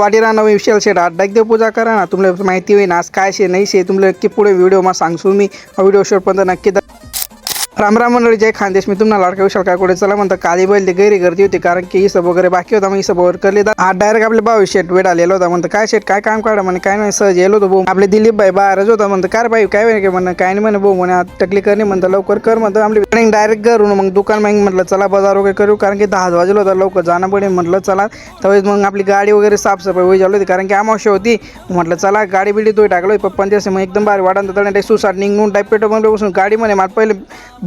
वाटी नवीन विषयाला शेट अड्डा देव पूजा करा ना तुम्हाला माहिती होईल आज काय शे नाही शे तुम्हाला नक्की पुढे व्हिडिओ मा सांगसू मी. व्हिडिओ शेवटपर्यंत नक्की रामराम राम राम मंडळी जय खानदेश मी तुम्हाला लाडका विशाल काय चला म्हणता काली बैल ते गैरी गर्दी होती कारण की हिसब वगैरे बाकी होता मग हिसब वगैरे करले. आज डायरेक्ट आपले बावीस शेट वेळ आलेला होता. म्हणतं काय शेट काय काम काढा म्हणे काय नाही सहज येलो होतो भाऊ. आपले दिलीप भाई बाहेरच होता. म्हणतं काय रे भाई काय म्हणे म्हणणं काय नाही म्हणे भाऊ म्हणे टकली करणे. म्हणतं लवकर कर. म्हणतं आपली डायरेक्ट करून मग दुकान मग म्हटलं चला बाजार वगैरे करू. कारण की दहा वाजलं होता लवकर जाणं पडेल म्हटलं चला. त्यावेळेस मग आपली गाडी वगैरे साफसफाई होई झाली होती कारण की अमावस्या होती. म्हटलं चला गाडी बिडी तो टाकलो पप्पा ते मग एकदम भारी वाटत तडे सुसाट निघून टाईप पेटो मध्ये बसून गाडी म्हणे मला पहिले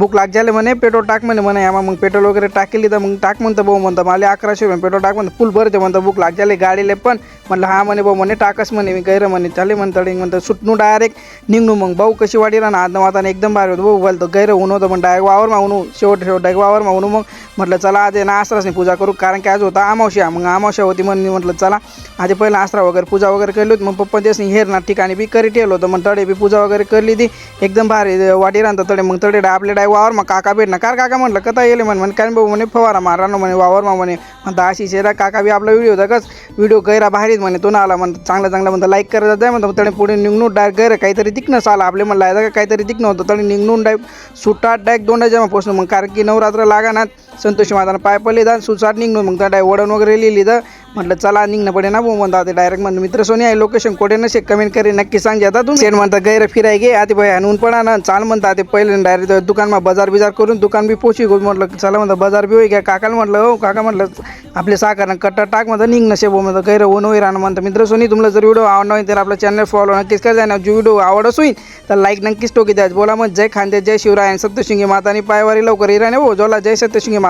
भूक लाग झाले म्हणे पेट्रोल टाक म्हणे म्हणे आम्हा मग पेट्रोल वगैरे टाकेली तर मग टाक म्हणतं भाऊ म्हणतं मला अकराशे रुपये पेट्रोल टाक म्हणतं फुल भरते म्हणतं भूक लाग झाले गाडीले पण. म्हटलं हा म्हणे भाऊ म्हणे टाकस म्हणे मी गैर म्हणे चाले म्हणतं म्हणतं सुटणू डायरेक्ट निघणू मग. भाऊ कशी वाढी ना आदन वाताने एकदम भारी होतं भाऊ बोलतो गैर ऊन होतं पण डायरेक्ट वावर मागून शेवट शेवट डायरेक्ट वावर मागून मग. म्हटलं चला आज ना ना नाही पूजा करू कारण की आज होता अमावश्या मग अमावश्या होती म्हणून मी म्हटलं चला आधी पहिला आसरा वगैरे पूजा वगैरे केली होती मग पप्पा देसनी हेरणार ठिकाणी बी करी ठेवलं होतं मग तडे बी पूजा वगैरे करली ती एकदम भारी वाटी राहतं तडे मग तडे आपले डाय वावरमा काका भेटणं. कार काका म्हटलं कथा येले म्हण. म्हणे कारण भाऊ म्हणे फवारा मारानो म्हणे वावर मा म्हणे. म्हणता अशी शेरा काका बी आपला व्हिडिओ होता कस व्हिडिओ गैरा भारीच म्हणे तो ना आला म्हण चांगलं चांगलं म्हणतं लाईक करत जाय म्हणतो त्याने पुढे निघणून डायरेक्ट गैर काहीतरी दिखणं आला. आपले म्हणलं आहे का काहीतरी दिखणं होतं. त्याने निघणून डायरेक्ट सुटाट डायरेक्ट दोन जेव्हा पोचणं मग कारण की नवरात्र लागा ना संतोषी मातानं पाय पडले जा सुसाट निघणून मग त्या डाय वडण वगैरे लिहिली तर म्हटलं चला निघणं पडे ना भाऊ म्हणता ते डायरेक्ट म्हणलं मित्र सोनी आहे लोकेशन कोठे नसे कमेंट करे नक्की सांग आता तुम्ही. शेण म्हणता गैर फिराय गे आधी भाई आणून पडा ना. चाल म्हणता ते पहिले डायरेक्ट दुकानमा बाजार बिजार करून दुकान बी पोची गो म्हटलं चला म्हणता बाजार बी होई घ्या. काकाला म्हटलं हो काका म्हटलं आपले साखर कट्टा टाक म्हणतं निघ नसे बो म्हणतं गैर ऊन होई राहणं म्हणतं मित्र सोनी तुम्हाला जर व्हिडिओ आवडला होईल तर आपलं चॅनल फॉलो नक्कीच करा ना जो व्हिडिओ आवडच होईल तर लाईक नक्कीच टोकी द्यायचं बोला मग जय खांदे जय शिवराय सत्यशिंगी माता आणि पायवारी लवकर इराणे हो जोला जय सत्यशिंगी माता.